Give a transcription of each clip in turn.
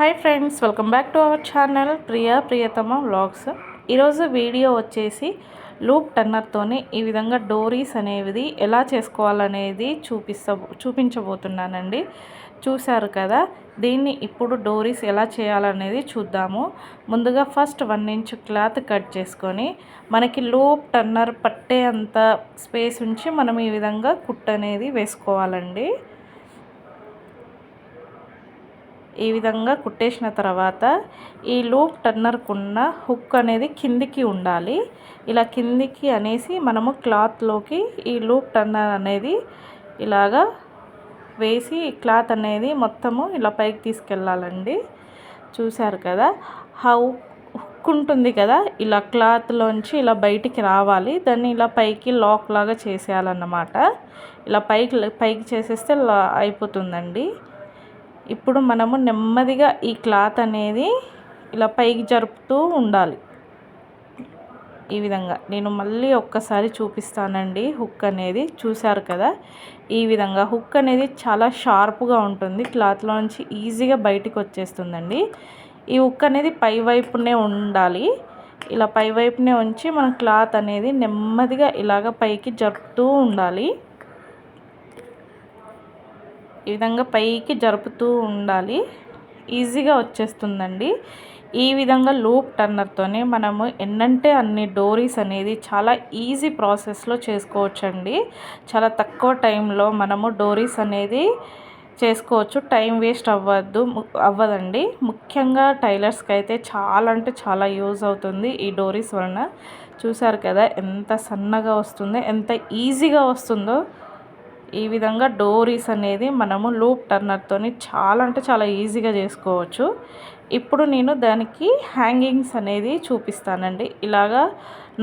Hi friends welcome back to our channel Priya Priyathama vlogs. ఈరోజు video వచ్చేసి loop టన్నర్తోనే ఈ విధంగా డోరీస్ అనేవి ఎలా చేసుకోవాలనేది చూపిస్తా చూపించబోతున్నానండి. చూశారు కదా దీన్ని ఇప్పుడు డోరీస్ ఎలా చేయాలనేది చూద్దాము. ముందుగా first one inch cloth cut చేసుకొని మనకి లూప్ టన్నర్ పట్టే అంత స్పేస్ ఉంచి మనం ఈ విధంగా కుట్ అనేది వేసుకోవాలండి. ఈ విధంగా కుట్టేసిన తర్వాత ఈ లూప్ టర్నర్కున్న హుక్ అనేది కిందికి ఉండాలి. ఇలా కిందికి అనేసి మనము క్లాత్లోకి ఈ లూప్ టర్నర్ అనేది ఇలాగా వేసి క్లాత్ అనేది మొత్తము ఇలా పైకి తీసుకెళ్ళాలండి. చూశారు కదా? హౌ హుక్ ఉంటుంది కదా? ఇలా క్లాత్లోంచి ఇలా బయటికి రావాలి. దాన్ని ఇలా పైకి లాక్ లాగా చేసేయాలన్నమాట. ఇలా పైకి పైకి చేసేస్తే అయిపోతుందండి. ఇప్పుడు మనము నెమ్మదిగా ఈ క్లాత్ అనేది ఇలా పైకి జరుపుతూ ఉండాలి. ఈ విధంగా నేను మళ్ళీ ఒక్కసారి చూపిస్తానండి హుక్ అనేది. చూశారు కదా? ఈ విధంగా హుక్ అనేది చాలా షార్ప్గా ఉంటుంది. క్లాత్లో నుంచి ఈజీగా బయటికి వచ్చేస్తుందండి. ఈ హుక్ అనేది పై వైపునే ఉండాలి. ఇలా పై వైపునే ఉంచి మన క్లాత్ అనేది నెమ్మదిగా ఇలాగ పైకి జరుపుతూ ఉండాలి. ఈ విధంగా పైకి జరుపుతూ ఉండాలి. ఈజీగా వచ్చేస్తుందండి. ఈ విధంగా లూప్ టర్నర్తోనే మనము ఎన్నంటే అన్ని డోరీస్ అనేది చాలా ఈజీ ప్రాసెస్లో చేసుకోవచ్చండి. చాలా తక్కువ టైంలో మనము డోరీస్ అనేది చేసుకోవచ్చు. టైం వేస్ట్ అవ్వద్దు అవ్వదండి. ముఖ్యంగా టైలర్స్కి అయితే చాలా అంటే చాలా యూజ్ అవుతుంది ఈ డోరీస్ వలన. చూసారు కదా ఎంత సన్నగా వస్తుందో ఎంత ఈజీగా వస్తుందో. ఈ విధంగా డోరీస్ అనేది మనము లూప్ టర్నర్తోని చాలా అంటే చాలా ఈజీగా చేసుకోవచ్చు. ఇప్పుడు నేను దానికి హ్యాంగింగ్స్ అనేది చూపిస్తానండి. ఇలాగా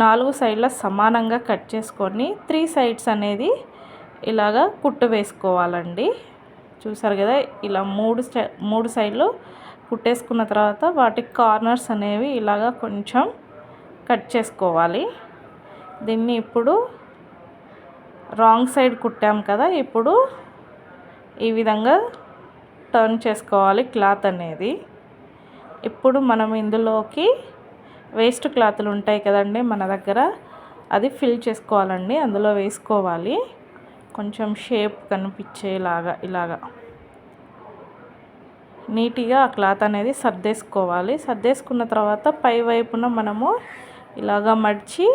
నాలుగు సైడ్ల సమానంగా కట్ చేసుకొని త్రీ సైడ్స్ అనేది ఇలాగా కుట్టు వేసుకోవాలండి. చూసారు కదా ఇలా మూడు మూడు సైడ్లు కుట్టేసుకున్న తర్వాత వాటి కార్నర్స్ అనేవి ఇలాగా కొంచెం కట్ చేసుకోవాలి. దీన్ని ఇప్పుడు రాంగ్ సైడ్ కుట్టాం కదా ఇప్పుడు ఈ విధంగా టర్న్ చేసుకోవాలి క్లాత్ అనేది. ఇప్పుడు మనం ఇందులోకి వేస్ట్ క్లాత్లు ఉంటాయి కదండి మన దగ్గర అది ఫిల్ చేసుకోవాలండి అందులో వేసుకోవాలి. కొంచెం షేప్ కనిపించేలాగా ఇలాగా. నీట్గా ఆ క్లాత్ అనేది సర్దేసుకోవాలి. సర్దేసుకున్న తర్వాత పై వైపున మనము ఇలాగా మడిచి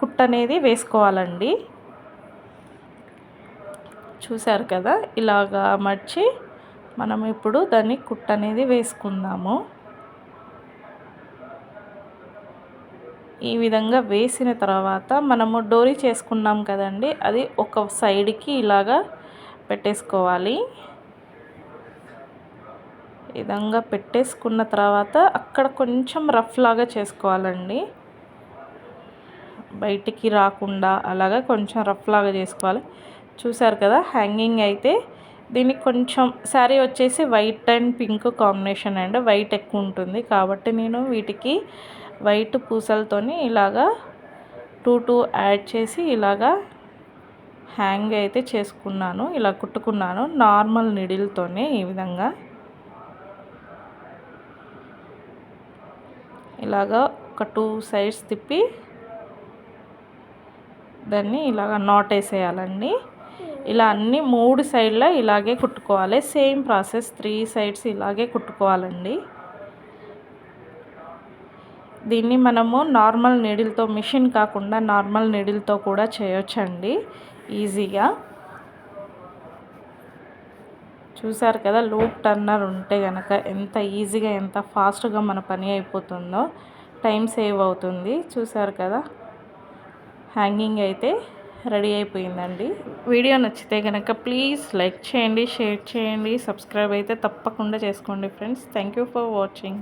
కుట్ అనేది వేసుకోవాలండి. చూశారు కదా? ఇలాగా మర్చి మనం ఇప్పుడు దాన్ని కుట్ అనేది వేసుకుందాము. ఈ విధంగా వేసిన తర్వాత మనము డోరీ చేసుకున్నాం కదండి అది ఒక సైడ్కి ఇలాగా పెట్టేసుకోవాలి. విధంగా పెట్టేసుకున్న తర్వాత అక్కడ కొంచెం రఫ్ లాగా చేసుకోవాలండి. బయటికి రాకుండా అలాగా కొంచెం రఫ్ లాగా చేసుకోవాలి. చూసారు కదా హ్యాంగింగ్ అయితే. దీనికి కొంచెం శారీ వచ్చేసి white and pink combination and white ఎక్కువ ఉంటుంది. కాబట్టి నేను వీటికి వైట్ పూసలతోని ఇలాగా టూ టూ యాడ్ చేసి ఇలాగా హ్యాంగ్ అయితే చేసుకున్నాను ఇలా కుట్టుకున్నాను. నార్మల్ నిడిల్తోనే ఈ విధంగా. ఇలాగా ఒక టూ సైడ్స్ తిప్పి దాన్ని ఇలాగ నాట్ వేసేయాలండి. ఇలా అన్ని మూడు సైడ్ల ఇలాగే కుట్టుకోవాలి. సేమ్ ప్రాసెస్ త్రీ సైడ్స్ ఇలాగే కుట్టుకోవాలండి. దీన్ని మనము నార్మల్ నీడిల్తో మిషన్ కాకుండా నార్మల్ నీడిల్తో కూడా చేయొచ్చండి. ఈజీగా. చూసారు కదా లూప్ టర్నర్ ఉంటే కనుక ఎంత ఈజీగా ఎంత ఫాస్ట్గా మన పని అయిపోతుందో టైం సేవ్ అవుతుంది. చూసారు కదా హ్యాంగింగ్ అయితే రెడీ అయిపోయిందండి. వీడియో నచ్చితే కనుక ప్లీజ్ లైక్ చేయండి షేర్ చేయండి సబ్స్క్రైబ్ అయితే తప్పకుండా చేసుకోండి ఫ్రెండ్స్. Thank for watching.